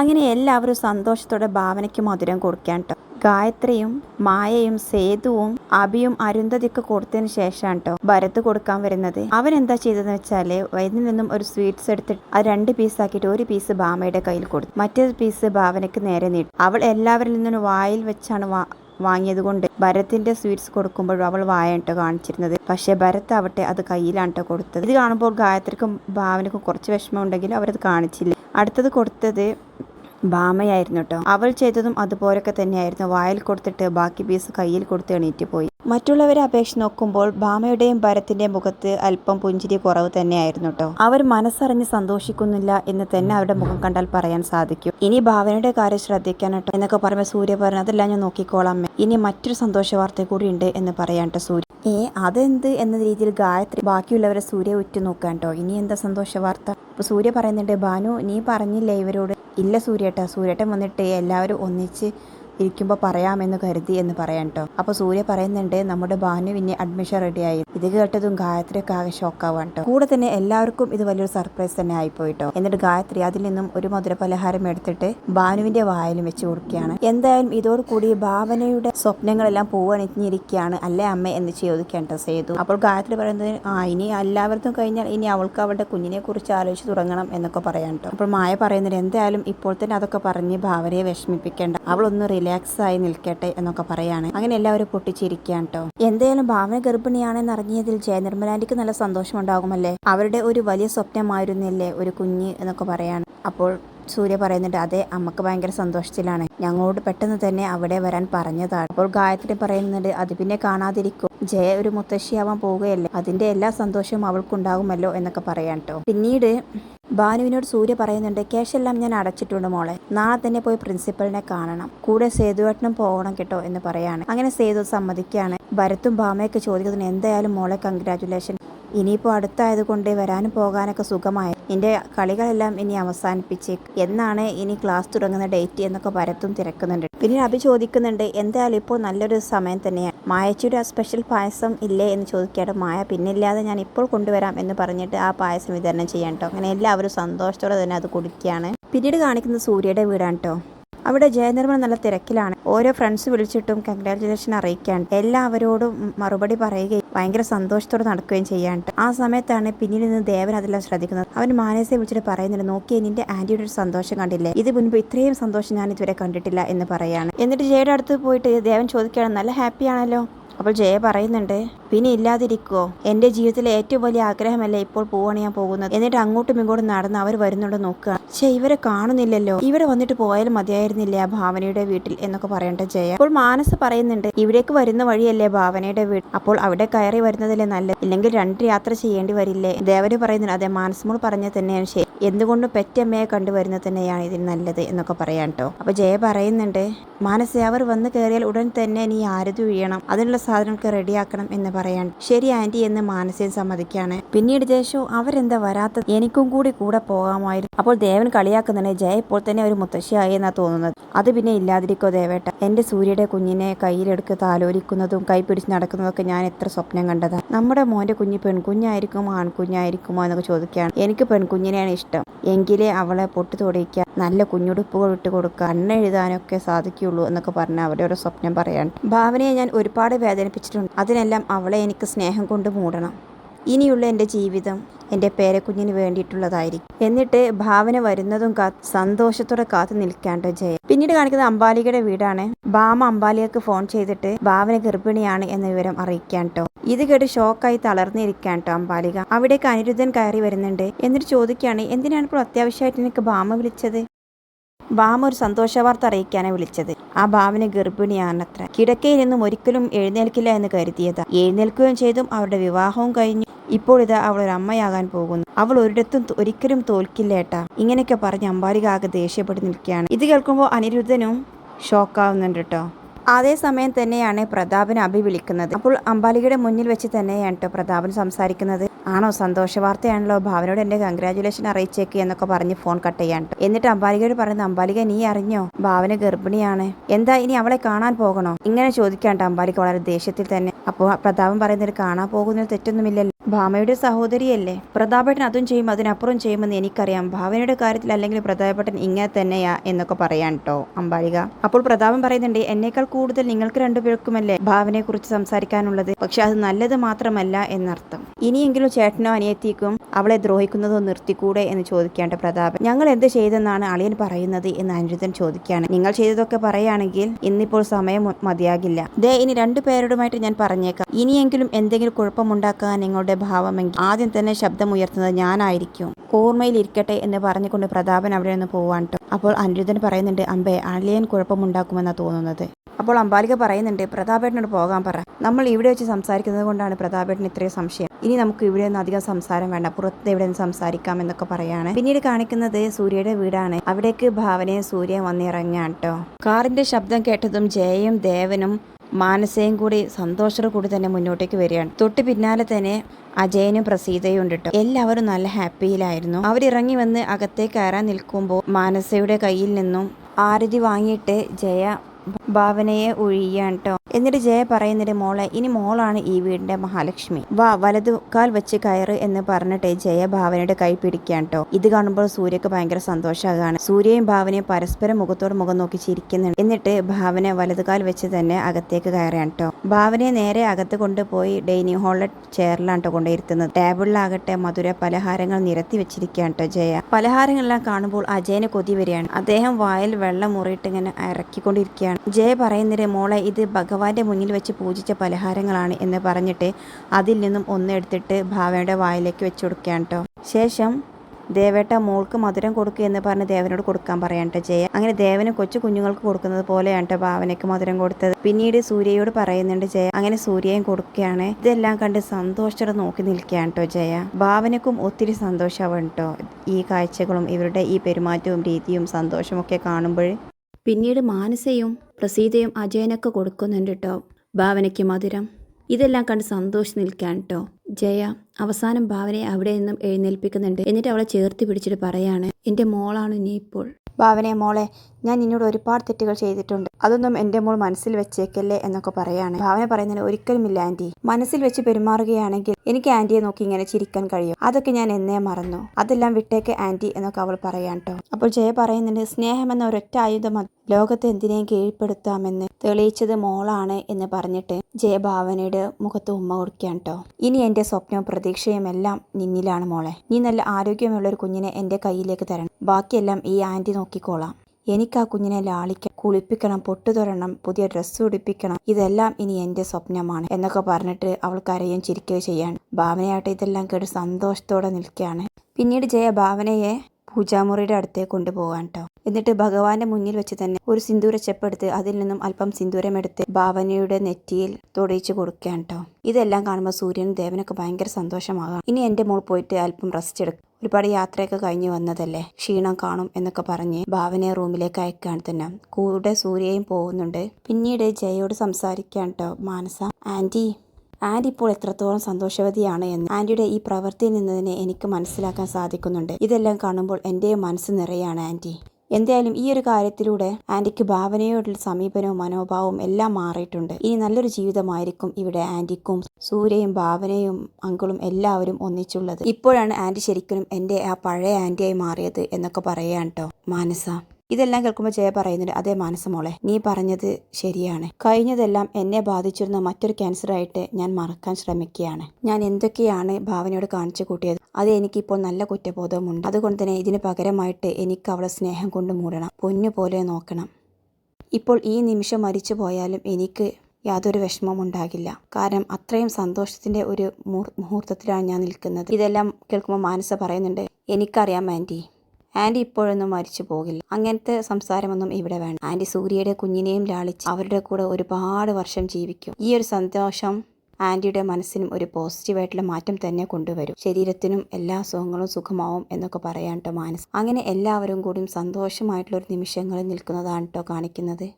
അങ്ങനെ എല്ലാവരും സന്തോഷത്തോടെ ഭാവനയ്ക്ക് മധുരം കൊടുക്കാൻ കേട്ടോ ഗായത്രിയും മായയും സേതുവും അഭിയും അരുന്ധതിക്ക് കൊടുത്തതിന് ശേഷമാണ് കേട്ടോ ഭരത് കൊടുക്കാൻ വരുന്നത്. അവൻ എന്താ ചെയ്തതെന്ന് വെച്ചാൽ വയതിൽ നിന്നും ഒരു സ്വീറ്റ്സ് എടുത്തിട്ട് അത് രണ്ട് പീസ് ആക്കിയിട്ട് ഒരു പീസ് ഭാമയുടെ കയ്യിൽ കൊടുത്തു. മറ്റൊരു പീസ് ഭാവനയ്ക്ക് നേരെ നീട്ടി. അവൾ എല്ലാവരിൽ നിന്നും വായിൽ വെച്ചാണ് വാങ്ങിയത് കൊണ്ട് ഭരത്തിന്റെ സ്വീറ്റ്സ് കൊടുക്കുമ്പോഴും അവൾ വായട്ടോ കാണിച്ചിരുന്നത്. പക്ഷേ ഭരത് ആവട്ടെ അത് കയ്യിലാണ് ട്ടോ കൊടുത്തത്. ഇത് കാണുമ്പോൾ ഗായത്രിക്കും ഭാവനക്കും കുറച്ച് വിഷമം ഉണ്ടെങ്കിലും അവരത് കാണിച്ചില്ല. അടുത്തത് കൊടുത്തത് ഭാമയായിരുന്നു കേട്ടോ അവൾ ചെയ്തതും അതുപോലൊക്കെ തന്നെയായിരുന്നു. വായിൽ കൊടുത്തിട്ട് ബാക്കി പീസ് കയ്യിൽ കൊടുത്ത് എണീറ്റ് പോയി. മറ്റുള്ളവരെ അപേക്ഷ നോക്കുമ്പോൾ ഭാമയുടെയും ഭരത്തിന്റെയും മുഖത്ത് അല്പം പുഞ്ചിരി കുറവ് തന്നെയായിരുന്നു കേട്ടോ അവർ മനസ്സറിഞ്ഞ് സന്തോഷിക്കുന്നില്ല എന്ന് തന്നെ അവരുടെ മുഖം കണ്ടാൽ പറയാൻ സാധിക്കും. ഇനി ഭാവനയുടെ കാര്യം ശ്രദ്ധിക്കാൻ കേട്ടോ എന്നൊക്കെ പറയുമ്പോൾ സൂര്യ പറഞ്ഞു അതെല്ലാം ഞാൻ നോക്കിക്കോളാം. ഇനി മറ്റൊരു സന്തോഷ വാർത്ത കൂടി ഉണ്ട് എന്ന് പറയാൻ കേട്ടോ സൂര്യ. ഏ അതെന്ത് എന്ന രീതിയിൽ ഗായത്രി ബാക്കിയുള്ളവരെ സൂര്യ ഉറ്റു നോക്കാൻ കേട്ടോ ഇനി എന്താ സന്തോഷ വാർത്ത? സൂര്യ പറയുന്നുണ്ട് ഭാനു നീ പറഞ്ഞില്ലേ ഇവരോട്? ഇല്ല സൂര്യേട്ടാ. സൂര്യേട്ടൻ വന്നിട്ട് എല്ലാവരും ഒന്നിച്ച് ഇരിക്കുമ്പോൾ പറയാമെന്ന് കരുതി എന്ന് പറയാൻ കേട്ടോ അപ്പോൾ സൂര്യ പറയുന്നുണ്ട് നമ്മുടെ ഭാനു ഇനി അഡ്മിഷൻ റെഡിയായി ഇത് കേട്ടതും ഗായത്രിയൊക്കെ ആകെ ഷോക്കാവാൻ കേട്ടോ കൂടെ തന്നെ എല്ലാവർക്കും ഇത് വലിയൊരു സർപ്രൈസ് തന്നെ ആയിപ്പോയിട്ടോ എന്നിട്ട് ഗായത്രി അതിൽ നിന്നും ഒരു മധുര പലഹാരം എടുത്തിട്ട് ഭാനുവിന്റെ വായിലും വെച്ച് കൊടുക്കുകയാണ്. എന്തായാലും ഇതോടുകൂടി ഭാവനയുടെ സ്വപ്നങ്ങളെല്ലാം പൂവണിഞ്ഞിരിക്കുകയാണ് അല്ലേ അമ്മ എന്ന് ചോദിക്കാൻ കേട്ടോ സേതു. അപ്പോൾ ഗായത്രി പറയുന്നത് ആ ഇനി എല്ലാവർക്കും കഴിഞ്ഞാൽ ഇനി അവൾക്ക് അവളുടെ കുഞ്ഞിനെ കുറിച്ച് ആലോചിച്ച് തുടങ്ങണം എന്നൊക്കെ പറയാൻ കേട്ടോ അപ്പോൾ മായ പറയുന്നത് എന്തായാലും ഇപ്പോൾ തന്നെ അതൊക്കെ പറഞ്ഞ് ഭാവനയെ വിഷമിപ്പിക്കേണ്ട. അവളൊന്ന് റിലാക്സ് ആയി നിൽക്കട്ടെ എന്നൊക്കെ പറയാണ്. അങ്ങനെ എല്ലാവരും പൊട്ടിച്ചിരിക്കുകയാണ് കേട്ടോ എന്തായാലും ഭാവന ഗർഭിണിയാണെന്ന് അറിഞ്ഞതിൽ ജയനിർമ്മലാൻഡിക്ക് നല്ല സന്തോഷമുണ്ടാകുമല്ലേ? അവരുടെ ഒരു വലിയ സ്വപ്നമായിരുന്നില്ലേ ഒരു കുഞ്ഞ് എന്നൊക്കെ പറയാണ്. അപ്പോൾ സൂര്യ പറയുന്നുണ്ട് അതെ അമ്മയ്ക്ക് ഭയങ്കര സന്തോഷത്തിലാണ്. ഞങ്ങളോട് പെട്ടെന്ന് തന്നെ അവിടെ വരാൻ പറഞ്ഞതാണ്. അപ്പോൾ ഗായത്രി പറയുന്നുണ്ട് അത് പിന്നെ കാണാതിരിക്കും. ജയ ഒരു മുത്തശ്ശിയാവാൻ പോവുകയല്ലേ. അതിന്റെ എല്ലാ സന്തോഷവും അവൾക്കുണ്ടാകുമല്ലോ എന്നൊക്കെ പറയാൻ കേട്ടോ പിന്നീട് ഭാനുവിനോട് സൂര്യ പറയുന്നുണ്ട് ക്യാഷ് എല്ലാം ഞാൻ അടച്ചിട്ടുണ്ട് മോളെ. നാളെ തന്നെ പോയി പ്രിൻസിപ്പലിനെ കാണണം. കൂടെ സേതുവേട്ടനും പോകണം കേട്ടോ എന്ന് പറയാണ്. അങ്ങനെ സേതു സമ്മതിക്കുകയാണ്. ഭരത്തും ഭാമയൊക്കെ ചോദിക്കുന്നതിന് എന്തായാലും മോളെ കൺഗ്രാറ്റുലേഷൻ ഇനിയിപ്പോൾ അടുത്തായതുകൊണ്ട് വരാനും പോകാനൊക്കെ സുഖമായി. എന്റെ കളികളെല്ലാം ഇനി അവസാനിപ്പിച്ച് എന്നാണ് ഇനി ക്ലാസ് തുടങ്ങുന്ന ഡേറ്റ് എന്നൊക്കെ പരത്തും തിരക്കുന്നുണ്ട്. പിന്നെ അഭി ചോദിക്കുന്നുണ്ട് എന്തായാലും ഇപ്പോൾ നല്ലൊരു സമയം തന്നെയാണ്. മായച്ചിയുടെ ആ സ്പെഷ്യൽ പായസം ഇല്ലേ എന്ന് ചോദിക്കാണ്. മായ പിന്നില്ലാതെ ഞാൻ ഇപ്പോൾ കൊണ്ടുവരാം എന്ന് പറഞ്ഞിട്ട് ആ പായസം വിതരണം ചെയ്യാൻ കേട്ടോ അങ്ങനെ എല്ലാവരും സന്തോഷത്തോടെ തന്നെ അത് കുടിക്കുകയാണ് പിന്നീട് കാണിക്കുന്നത് സൂര്യയുടെ വീടാണ് കേട്ടോ അവിടെ ജയനിർമ്മൽ നല്ല തിരക്കിലാണ്. ഓരോ ഫ്രണ്ട്സ് വിളിച്ചിട്ടും കൺഗ്രാറ്റുലേഷൻ അറിയിക്കാൻ എല്ലാവരോടും മറുപടി പറയുകയും ഭയങ്കര സന്തോഷത്തോടെ നടക്കുകയും ചെയ്യാണ്ട് ആ സമയത്താണ് പിന്നിൽ നിന്ന് ദേവൻ അതെല്ലാം ശ്രദ്ധിക്കുന്നത്. അവൻ മാനസയെ വിളിച്ചിട്ട് പറയുന്നുണ്ട് നോക്കി നിന്റെ ആന്റിയുടെ ഒരു സന്തോഷം കണ്ടില്ലേ? ഇത് മുൻപ് ഇത്രയും സന്തോഷം ഞാൻ ഇതുവരെ കണ്ടിട്ടില്ല എന്ന് പറയാണ്. എന്നിട്ട് ജയയുടെ അടുത്ത് പോയിട്ട് ദേവൻ ചോദിക്കുകയാണ് നല്ല ഹാപ്പി ആണല്ലോ? അപ്പോൾ ജയ പറയുന്നുണ്ട് പിന്നെ ഇല്ലാതിരിക്കുവോ? എന്റെ ജീവിതത്തിലെ ഏറ്റവും വലിയ ആഗ്രഹമല്ലേ ഇപ്പോൾ പോവാണ് ഞാൻ പോകുന്നത്? എന്നിട്ട് അങ്ങോട്ടും ഇങ്ങോട്ടും നടന്ന് അവർ വരുന്നുണ്ടോ നോക്കുക. പക്ഷേ ഇവരെ കാണുന്നില്ലല്ലോ. ഇവിടെ വന്നിട്ട് പോയാലും മതിയായിരുന്നില്ല ആ ഭാവനയുടെ വീട്ടിൽ എന്നൊക്കെ പറയേണ്ട ജയ. അപ്പോൾ മാനസ് പറയുന്നുണ്ട് ഇവിടേക്ക് വരുന്ന വഴിയല്ലേ ഭാവനയുടെ വീട്? അപ്പോൾ അവിടെ കയറി വരുന്നതല്ലേ നല്ലത്? ഇല്ലെങ്കിൽ രണ്ട് യാത്ര ചെയ്യേണ്ടി വരില്ലേ? ദേവന് പറയുന്നുണ്ട് അതെ മാനസമോൾ പറഞ്ഞത് തന്നെയാണ്. ശരി. എന്തുകൊണ്ടും പെറ്റമ്മയെ കണ്ടുവരുന്നത് തന്നെയാണ് ഇതിന് നല്ലത് എന്നൊക്കെ പറയാം കേട്ടോ. അപ്പൊ ജയ പറയുന്നുണ്ട് മാനസ അവർ വന്ന് കയറിയാൽ ഉടൻ തന്നെ നീ ആരതി വീഴണം അതിനുള്ള സാധനങ്ങൾക്ക് റെഡിയാക്കണം എന്ന് പറയാൻ ശരി ആന്റി എന്ന് മാനസയും സമ്മതിക്കാണ് പിന്നീട് ജയശു അവരെന്താ വരാത്ത എനിക്കും കൂടി കൂടെ പോകാമായിരുന്നു. അപ്പോൾ ദേവൻ കളിയാക്കുന്നതിനെ ജയ ഇപ്പോൾ തന്നെ ഒരു മുത്തശ്ശിയായി എന്നാ തോന്നുന്നത്. അത് പിന്നെ ഇല്ലാതിരിക്കോ ദേവേട്ട? എന്റെ സൂര്യയുടെ കുഞ്ഞിനെ കയ്യിലെടുത്ത് താലോലിക്കുന്നതും കൈപിടിച്ച് നടക്കുന്നതൊക്കെ ഞാൻ എത്ര സ്വപ്നം കണ്ടതാ. നമ്മുടെ മോന്റെ കുഞ്ഞ് പെൺകുഞ്ഞായിരിക്കുമോ ആൺകുഞ്ഞായിരിക്കുമോ എന്നൊക്കെ ചോദിക്കുകയാണ്. എനിക്ക് പെൺകുഞ്ഞിനെയാണ് ഇഷ്ടം. എങ്കിലേ അവളെ പൊട്ടി തൊടിയിക്കാൻ നല്ല കുഞ്ഞുടുപ്പുകൾ ഇട്ട് കൊടുക്കുക കണ്ണെഴുതാനൊക്കെ സാധിക്കുള്ളൂ എന്നൊക്കെ പറഞ്ഞ് അവരുടെ ഒരു സ്വപ്നം പറയാണ് ഭാവനയെ ഞാൻ ഒരുപാട് വേദനിപ്പിച്ചിട്ടുണ്ട്. അതിനെല്ലാം അവളെ എനിക്ക് സ്നേഹം കൊണ്ട് മൂടണം. ഇനിയുള്ള എന്റെ ജീവിതം എന്റെ പേരക്കുഞ്ഞിന് വേണ്ടിയിട്ടുള്ളതായിരിക്കും. എന്നിട്ട് ഭാവന വരുന്നതും കാ സന്തോഷത്തോടെ കാത്തു നിൽക്കാണ്ടോ ജയ. പിന്നീട് കാണിക്കുന്നത് അംബാലികയുടെ വീടാണ്. ഭാമ അംബാലികക്ക് ഫോൺ ചെയ്തിട്ട് ഭാവന ഗർഭിണിയാണ് എന്ന വിവരം അറിയിക്കാൻ കേട്ടോ ഇത് കേട്ട് ഷോക്കായി തളർന്നിരിക്കാൻ കേട്ടോ അംബാലിക. അവിടേക്ക് അനിരുദ്ധൻ കയറി വരുന്നുണ്ട്. എന്നിട്ട് ചോദിക്കുകയാണ് എന്തിനാണ് ഇപ്പോൾ അത്യാവശ്യമായിട്ട് എനിക്ക് ഭാമ വിളിച്ചത്? ഭാമ ഒരു സന്തോഷവാർത്ത അറിയിക്കാനാണ് വിളിച്ചത്. ആ ഭാവന ഗർഭിണിയാണത്ര. കിടക്കയിൽ നിന്നും ഒരിക്കലും എഴുന്നേൽക്കില്ല എന്ന് കരുതിയതാ. എഴുന്നേൽക്കുകയും ചെയ്തും അവരുടെ വിവാഹവും കഴിഞ്ഞു. ഇപ്പോൾ ഇത് അവൾ ഒരു അമ്മയാകാൻ പോകുന്നു. അവൾ ഒരിടത്തും ഒരിക്കലും തോൽക്കില്ല ഏട്ടാ. ഇങ്ങനെയൊക്കെ പറഞ്ഞ് അമ്പാലിക ആകെ ദേഷ്യപ്പെട്ട് നിൽക്കുകയാണ്. ഇത് കേൾക്കുമ്പോൾ അനിരുദ്ധനും ഷോക്കാവുന്നുണ്ട് കേട്ടോ അതേസമയം തന്നെയാണ് പ്രതാപൻ അഭി വിളിക്കുന്നത്. അപ്പോൾ അമ്പാലികയുടെ മുന്നിൽ വെച്ച് തന്നെയാണ് കേട്ടോ പ്രതാപൻ സംസാരിക്കുന്നത്. ആണോ? സന്തോഷ വാർത്തയാണല്ലോ. ഭാവനയോട് എന്റെ കൺഗ്രാചുലേഷൻ അറിയിച്ചേക്ക് എന്നൊക്കെ പറഞ്ഞ് ഫോൺ കട്ട് ചെയ്യാണ്ട് എന്നിട്ട് അമ്പാലികയോട് പറയുന്നത് അമ്പാലിക നീ അറിഞ്ഞോ? ഭാവന ഗർഭിണിയാണ്. എന്താ ഇനി അവളെ കാണാൻ പോകണോ? ഇങ്ങനെ ചോദിക്കാണ്ട് അമ്പാലിക വളരെ ദേഷ്യത്തിൽ തന്നെ. അപ്പോൾ പ്രതാപം പറയുന്നത് കാണാൻ പോകുന്നതിൽ തെറ്റൊന്നുമില്ലല്ലോ. ഭാമയുടെ സഹോദരിയല്ലേ? പ്രതാപേട്ടൻ അതും ചെയ്യും അതിനപ്പുറം ചെയ്യുമെന്ന് എനിക്കറിയാം. ഭാവനയുടെ കാര്യത്തിൽ അല്ലെങ്കിൽ പ്രതാപേട്ടൻ ഇങ്ങനെ തന്നെയാ എന്നൊക്കെ പറയാൻ കേട്ടോ അമ്പാലിക അപ്പോൾ പ്രതാപം പറയുന്നുണ്ട് എന്നേക്കാൾ കൂടുതൽ നിങ്ങൾക്ക് രണ്ടുപേർക്കുമല്ലേ ഭാവനയെ കുറിച്ച് സംസാരിക്കാനുള്ളത്? പക്ഷെ അത് നല്ലത് മാത്രമല്ല എന്നർത്ഥം. ഇനിയെങ്കിലും ചേട്ടനോ അനിയത്തിക്കും അവളെ ദ്രോഹിക്കുന്നതോ നിർത്തിക്കൂടെ എന്ന് ചോദിക്കാണ്ട് പ്രതാപൻ. ഞങ്ങൾ എന്ത് ചെയ്തെന്നാണ് അളിയൻ പറയുന്നത്? എന്ന് അനിരുദ്ധൻ ചോദിക്കുകയാണ്. നിങ്ങൾ ചെയ്തതൊക്കെ പറയുകയാണെങ്കിൽ ഇന്നിപ്പോൾ സമയം മതിയാകില്ല. ദേ ഇനി രണ്ടു പേരോടുമായിട്ട് ഞാൻ പറഞ്ഞേക്കാം. ഇനിയെങ്കിലും എന്തെങ്കിലും കുഴപ്പമുണ്ടാക്കാൻ നിങ്ങളുടെ ഭാവമെങ്കിൽ ആദ്യം തന്നെ ശബ്ദം ശബ്ദമുയർത്തുന്നത് ഞാനായിരിക്കും. ഓർമ്മയിൽ ഇരിക്കട്ടെ എന്ന് പറഞ്ഞുകൊണ്ട് പ്രതാപൻ അവിടെ നിന്ന് പോവാൻ അപ്പോൾ അനിരുദ്ധൻ പറയുന്നുണ്ട് അമ്പേ അളിയൻ കുഴപ്പമുണ്ടാക്കുമെന്നാണ് തോന്നുന്നത്. അപ്പോൾ അമ്പാലിക പറയുന്നുണ്ട് പ്രതാപേട്ടനോട് പോകാൻ പറ. നമ്മൾ ഇവിടെ വെച്ച് സംസാരിക്കുന്നത് കൊണ്ടാണ് പ്രതാപേട്ടന് ഇത്രയും സംശയം. ഇനി നമുക്ക് ഇവിടെ ഒന്നും അധികം സംസാരം വേണ്ട. പുറത്ത് എവിടെ നിന്ന് സംസാരിക്കാം എന്നൊക്കെ പറയാണ്. പിന്നീട് കാണിക്കുന്നത് സൂര്യയുടെ വീടാണ്. അവിടേക്ക് ഭാവനയും സൂര്യൻ വന്നിറങ്ങാൻ കേട്ടോ കാറിന്റെ ശബ്ദം കേട്ടതും ജയയും ദേവനും മാനസയും കൂടി സന്തോഷത്തോടു കൂടി തന്നെ മുന്നോട്ടേക്ക് വരികയാണ്. തൊട്ട് പിന്നാലെ തന്നെ അജയനും പ്രസീതയും ഉണ്ട് കേട്ടോ എല്ലാവരും നല്ല ഹാപ്പിയിലായിരുന്നു. അവരിറങ്ങി വന്ന് അകത്തേക്ക് കയറാൻ നിൽക്കുമ്പോൾ മാനസയുടെ കയ്യിൽ നിന്നും ആരതി വാങ്ങിയിട്ട് ജയ ഭാവനയെ ഒഴിയാണ് കേട്ടോ എന്നിട്ട് ജയ പറയുന്നൊരു മോളെ ഇനി മോളാണ് ഈ വീടിന്റെ മഹാലക്ഷ്മി. വാ വലതു കാൽ വെച്ച് കയറ് എന്ന് പറഞ്ഞിട്ട് ജയ ഭാവനയുടെ കൈ പിടിക്കാൻ ഇത് കാണുമ്പോൾ സൂര്യക്ക് ഭയങ്കര സന്തോഷമാകാണ് സൂര്യയും ഭാവനയും പരസ്പരം മുഖത്തോട് മുഖം നോക്കി ചിരിക്കുന്നുണ്ട് എന്നിട്ട് ഭാവന വലതുകാൽ വെച്ച് തന്നെ അകത്തേക്ക് കയറാൻ കേട്ടോ. ഭാവനയെ നേരെ അകത്ത് കൊണ്ടുപോയി ഡൈനിങ് ഹാളിലെ ചെയറിലാണ് കേട്ടോ കൊണ്ടിരുത്തുന്നത് ടേബിളിലാകട്ടെ മധുര പലഹാരങ്ങൾ നിരത്തി വെച്ചിരിക്കുകയാണ് കേട്ടോ ജയ. പലഹാരങ്ങളെല്ലാം കാണുമ്പോൾ അജയന് കൊതി വരികയാണ്. അദ്ദേഹം വായിൽ വെള്ളം മുറിയിട്ട് ഇങ്ങനെ ഇറക്കിക്കൊണ്ടിരിക്കുകയാണ് ജയ പറയുന്നത് മോളെ ഇത് ഭഗവാന്റെ മുന്നിൽ വെച്ച് പൂജിച്ച പലഹാരങ്ങളാണ് എന്ന് പറഞ്ഞിട്ട് അതിൽ നിന്നും ഒന്നെടുത്തിട്ട് ഭാവയുടെ വായിലേക്ക് വെച്ച് കൊടുക്കുകയാണ് കേട്ടോ ശേഷം ദേവേട്ട മോൾക്ക് മധുരം കൊടുക്കുക എന്ന് പറഞ്ഞ് ദേവനോട് കൊടുക്കാൻ പറയാൻ കേട്ടോ ജയ അങ്ങനെ ദേവന് കൊച്ചു കുഞ്ഞുങ്ങൾക്ക് കൊടുക്കുന്നത് പോലെയാണ് കേട്ടോ ഭാവനയ്ക്ക് മധുരം കൊടുത്തത്. പിന്നീട് സൂര്യയോട് പറയുന്നുണ്ട് ജയ അങ്ങനെ സൂര്യയും കൊടുക്കുകയാണ്. ഇതെല്ലാം കണ്ട് സന്തോഷത്തോടെ നോക്കി നിൽക്കുകയാണ് കേട്ടോ ജയ ഭാവനക്കും ഒത്തിരി സന്തോഷമാവും കേട്ടോ ഈ കാഴ്ചകളും ഇവരുടെ ഈ പെരുമാറ്റവും രീതിയും സന്തോഷമൊക്കെ കാണുമ്പോൾ. പിന്നീട് മാനസയും പ്രസീതയും അജയനൊക്കെ കൊടുക്കുന്നുണ്ട് കേട്ടോ ഭാവനയ്ക്ക് മധുരം. ഇതെല്ലാം കണ്ട് സന്തോഷം നിൽക്കാൻ കേട്ടോ ജയ അവസാനം ഭാവനയെ അവിടെ നിന്നും എഴുന്നേൽപ്പിക്കുന്നുണ്ട്. എന്നിട്ട് അവളെ ചേർത്ത് പിടിച്ചിട്ട് പറയാണ് എന്റെ മോളാണ് നീ ഇപ്പോൾ. ഭാവനയെ മോളെ ഞാൻ നിന്നോട് ഒരുപാട് തെറ്റുകൾ ചെയ്തിട്ടുണ്ട്. അതൊന്നും എന്റെ മോൾ മനസ്സിൽ വെച്ചേക്കല്ലേ എന്നൊക്കെ പറയാണ്. ഭാവന പറയുന്നത് ഒരിക്കലുമില്ല ആന്റി മനസ്സിൽ വെച്ച് പെരുമാറുകയാണെങ്കിൽ എനിക്ക് ആന്റിയെ നോക്കി ഇങ്ങനെ ചിരിക്കാൻ കഴിയും. അതൊക്കെ ഞാൻ എന്നേ മറന്നു. അതെല്ലാം വിട്ടേക്ക് ആന്റി എന്നൊക്കെ അവൾ പറയാൻ കേട്ടോ അപ്പോൾ ജയ പറയുന്നുണ്ട് സ്നേഹം എന്ന ഒരൊറ്റ ആയുധം. ലോകത്തെ എന്തിനേയും കീഴ്പ്പെടുത്താമെന്ന് തെളിയിച്ചത് മോളാണ് എന്ന് പറഞ്ഞിട്ട് ജയ ഭാവനയുടെ മുഖത്ത് ഉമ്മ കൊടുക്കുകയാണ് കേട്ടോ ഇനി എന്റെ സ്വപ്നവും പ്രതീക്ഷയും എല്ലാം നിന്നിലാണ് മോളെ. നീ നല്ല ആരോഗ്യമുള്ള ഒരു കുഞ്ഞിനെ എന്റെ കയ്യിലേക്ക് തരണം. ബാക്കിയെല്ലാം ഈ ആന്റി നോക്കിക്കോളാം. എനിക്ക് ആ കുഞ്ഞിനെ ലാളിക്കണം കുളിപ്പിക്കണം പൊട്ടുതൊരണം പുതിയ ഡ്രസ്സ് ഉടുപ്പിക്കണം ഇതെല്ലാം ഇനി എന്റെ സ്വപ്നമാണ് എന്നൊക്കെ പറഞ്ഞിട്ട് അവൾ കരയും ചിരിക്കുകയും ചെയ്യാണ്. ഭാവനയായിട്ട് ഇതെല്ലാം കേട്ട് സന്തോഷത്തോടെ നിൽക്കുകയാണ്. പിന്നീട് ജയ ഭാവനയെ പൂജാമുറിയുടെ അടുത്തേക്ക് കൊണ്ടുപോകാൻ കേട്ടോ എന്നിട്ട് ഭഗവാന്റെ മുന്നിൽ വെച്ച് തന്നെ ഒരു സിന്ദൂര ചെപ്പെടുത്ത് അതിൽ നിന്നും അല്പം സിന്ദൂരം എടുത്ത് ഭാവനയുടെ നെറ്റിയിൽ തൊടിയിച്ച് കൊടുക്കാൻ കേട്ടോ ഇതെല്ലാം കാണുമ്പോൾ സൂര്യനും ദേവനൊക്കെ ഭയങ്കര സന്തോഷമാകാം. ഇനി എന്റെ മോൾ പോയിട്ട് അല്പം റെസ്റ്റ് എടുക്കും. ഒരുപാട് യാത്രയൊക്കെ കഴിഞ്ഞു വന്നതല്ലേ? ക്ഷീണം കാണും എന്നൊക്കെ പറഞ്ഞ് ഭാവനയെ റൂമിലേക്ക് അയക്കാൻ തന്നെ. കൂടെ സൂര്യയും പോകുന്നുണ്ട്. പിന്നീട് ജയയോട് സംസാരിക്കാൻ കേട്ടോ മാനസ ആന്റി ആന്റി ഇപ്പോൾ എത്രത്തോളം സന്തോഷവതിയാണ് എന്ന് ആന്റിയുടെ ഈ പ്രവൃത്തിയിൽ നിന്നതിനെ എനിക്ക് മനസ്സിലാക്കാൻ സാധിക്കുന്നുണ്ട്. ഇതെല്ലാം കാണുമ്പോൾ എന്റെ മനസ്സ് നിറയാണ് ആന്റി എന്തായാലും ഈ ഒരു കാര്യത്തിലൂടെ ആന്റിക്ക് ഭാവനയോടുള്ള സമീപനവും മനോഭാവവും എല്ലാം മാറിയിട്ടുണ്ട്. ഇനി നല്ലൊരു ജീവിതമായിരിക്കും ഇവിടെ ആന്റിക്കും സൂര്യയും ഭാവനയും അങ്കിളും എല്ലാവരും ഒന്നിച്ചുള്ളത്. ഇപ്പോഴാണ് ആന്റി ശരിക്കും എന്റെ ആ പഴയ ആന്റിയായി മാറിയത് എന്നൊക്കെ പറയാൻ കേട്ടോ മാനസ. ഇതെല്ലാം കേൾക്കുമ്പോൾ ജയ പറയുന്നുണ്ട് അതേ മാനസമോളെ നീ പറഞ്ഞത് ശരിയാണ്. കഴിഞ്ഞതെല്ലാം എന്നെ ബാധിച്ചിരുന്ന മറ്റൊരു ക്യാൻസറായിട്ട് ഞാൻ മറക്കാൻ ശ്രമിക്കുകയാണ്. ഞാൻ എന്തൊക്കെയാണ് ഭാവനയോട് കാണിച്ചു കൂട്ടിയത്? അത് എനിക്കിപ്പോൾ നല്ല കുറ്റബോധമുണ്ട് അതുകൊണ്ട് തന്നെ ഇതിന് പകരമായിട്ട് എനിക്ക് അവളെ സ്നേഹം കൊണ്ട് മൂടണം പൊന്നു പോലെ നോക്കണം. ഇപ്പോൾ ഈ നിമിഷം മരിച്ചു പോയാലും എനിക്ക് യാതൊരു വിഷമവും ഉണ്ടാകില്ല. കാരണം അത്രയും സന്തോഷത്തിന്റെ ഒരു മുഹൂർ- മുഹൂർത്തത്തിലാണ് ഞാൻ നിൽക്കുന്നത്. ഇതെല്ലാം കേൾക്കുമ്പോൾ മാനസ പറയുന്നുണ്ട് എനിക്കറിയാം ആന്റി ആന്റി ഇപ്പോഴൊന്നും മരിച്ചു പോകില്ല. അങ്ങനത്തെ സംസാരമൊന്നും ഇവിടെ വേണം ആന്റി സൂര്യയുടെ കുഞ്ഞിനെയും ലാളിച്ച് അവരുടെ കൂടെ ഒരുപാട് വർഷം ജീവിക്കും. ഈ ഒരു സന്തോഷം ആന്റിയുടെ മനസ്സിനും ഒരു പോസിറ്റീവായിട്ടുള്ള മാറ്റം തന്നെ കൊണ്ടുവരും. ശരീരത്തിനും എല്ലാ സുഖങ്ങളും സുഖമാവും എന്നൊക്കെ പറയാൻ കേട്ടോ മാനസ്. അങ്ങനെ എല്ലാവരും കൂടിയും സന്തോഷമായിട്ടുള്ള ഒരു നിമിഷങ്ങളിൽ നിൽക്കുന്നതാണ് കേട്ടോ കാണിക്കുന്നത്.